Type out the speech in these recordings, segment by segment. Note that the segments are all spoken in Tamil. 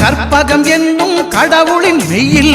கற்பகம் என்னும் கடவுளின் மெயில்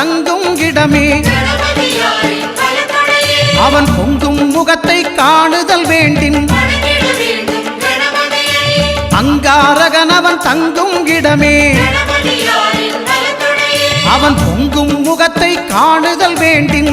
தங்கும் இடமே. அவன் பொங்கும் முகத்தை காணுதல் வேண்டின். அங்காரகனவன் தங்கும் இடமே. அவன் பொங்கும் முகத்தை காணுதல் வேண்டின்.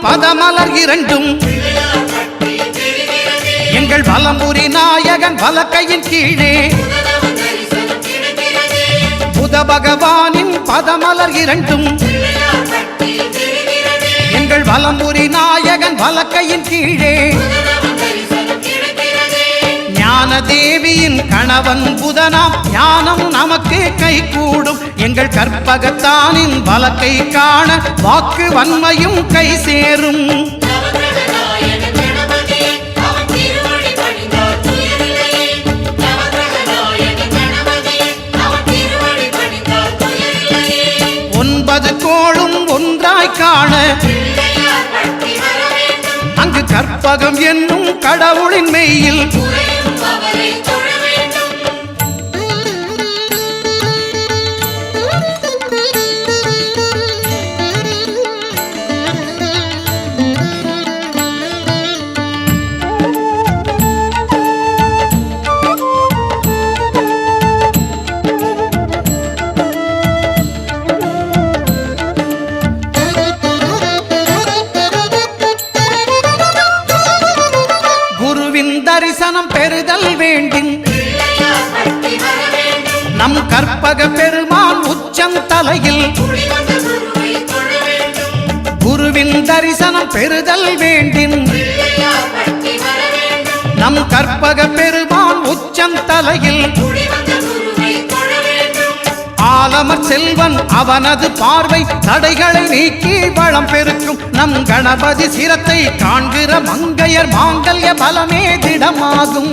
பதமலர் இரண்டும். எங்கள் பலம்புரி நாயகன் வலக்கையின் கீழே. புத பகவானின் பதமலர் இரண்டும். எங்கள் வலம்புரி நாயகன் வலக்கையின் கீழே. ஞான தேவியின் கணவன் புதனாம். ஞானம் நமக்கு கை கூடும் எங்கள் கற்பகத்தானின் வழக்கை காண வாக்கு வன்மையும் கை சேரும். ஒன்பது கோளும் ஒன்றாய் காண அங்கு கற்பகம் என்னும் கடவுளின் மெய்யில் America. கற்பக பெருமான் உச்சம் தலையில் குருவின் தரிசனம் பெறுதல் வேண்டின் நம் கற்பக பெருமான் உச்சம் தலையில் ஆலமர் செல்வன் அவனது பார்வை தடைகளை நீக்கி வளம் பெருக்கும் நம் கணபதி சிரத்தை காண்கிற மங்கையர் மாங்கல்ய பலமே திடமாகும்.